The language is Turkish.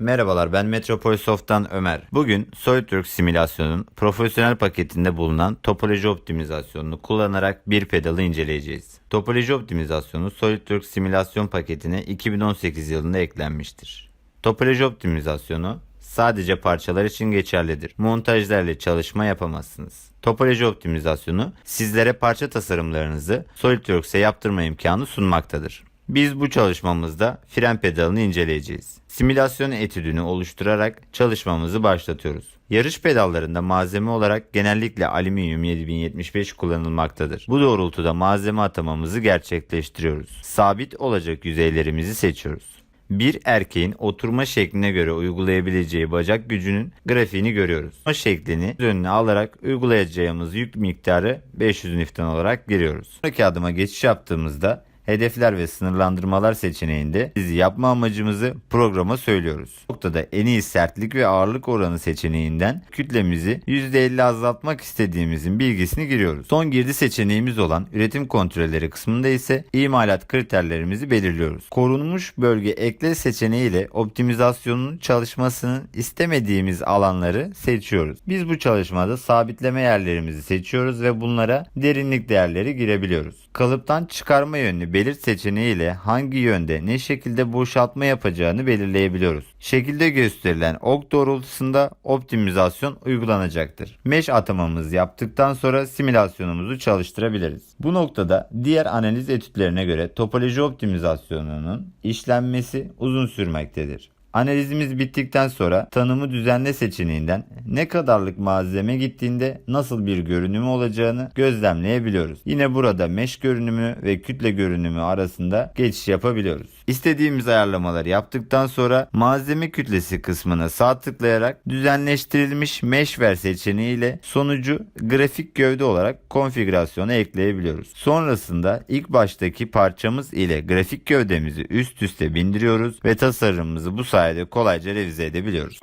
Merhabalar ben Metropolisoft'tan Ömer. Bugün SolidWorks simülasyonun profesyonel paketinde bulunan topoloji optimizasyonunu kullanarak bir pedalı inceleyeceğiz. Topoloji optimizasyonu SolidWorks simülasyon paketine 2018 yılında eklenmiştir. Topoloji optimizasyonu sadece parçalar için geçerlidir. Montajlarla çalışma yapamazsınız. Topoloji optimizasyonu sizlere parça tasarımlarınızı SolidWorks'e yaptırma imkanı sunmaktadır. Biz bu çalışmamızda fren pedalını inceleyeceğiz. Simülasyon etüdünü oluşturarak çalışmamızı başlatıyoruz. Yarış pedallarında malzeme olarak genellikle alüminyum 7075 kullanılmaktadır. Bu doğrultuda malzeme atamamızı gerçekleştiriyoruz. Sabit olacak yüzeylerimizi seçiyoruz. Bir erkeğin oturma şekline göre uygulayabileceği bacak gücünün grafiğini görüyoruz. O şeklini önüne alarak uygulayacağımız yük miktarı 500 Newton olarak giriyoruz. Sonraki adıma geçiş yaptığımızda hedefler ve sınırlandırmalar seçeneğinde biz yapma amacımızı programa söylüyoruz. Bu noktada en iyi sertlik ve ağırlık oranı seçeneğinden kütlemizi %50 azaltmak istediğimizin bilgisini giriyoruz. Son girdi seçeneğimiz olan üretim kontrolleri kısmında ise imalat kriterlerimizi belirliyoruz. Korunmuş bölge ekle seçeneğiyle optimizasyonun çalışmasının istemediğimiz alanları seçiyoruz. Biz bu çalışmada sabitleme yerlerimizi seçiyoruz ve bunlara derinlik değerleri girebiliyoruz. Kalıptan çıkarma yönünü belirt seçeneğiyle hangi yönde ne şekilde boşaltma yapacağını belirleyebiliyoruz. Şekilde gösterilen ok doğrultusunda optimizasyon uygulanacaktır. Mesh atamamızı yaptıktan sonra simülasyonumuzu çalıştırabiliriz. Bu noktada diğer analiz etütlerine göre topoloji optimizasyonunun işlenmesi uzun sürmektedir. Analizimiz bittikten sonra tanımı düzenle seçeneğinden ne kadarlık malzeme gittiğinde nasıl bir görünümü olacağını gözlemleyebiliyoruz. Yine burada mesh görünümü ve kütle görünümü arasında geçiş yapabiliyoruz. İstediğimiz ayarlamaları yaptıktan sonra malzeme kütlesi kısmına sağ tıklayarak düzenleştirilmiş mesh ver seçeneğiyle sonucu grafik gövde olarak konfigürasyona ekleyebiliyoruz. Sonrasında ilk baştaki parçamız ile grafik gövdemizi üst üste bindiriyoruz ve tasarımımızı bu sayede kolayca revize edebiliyoruz.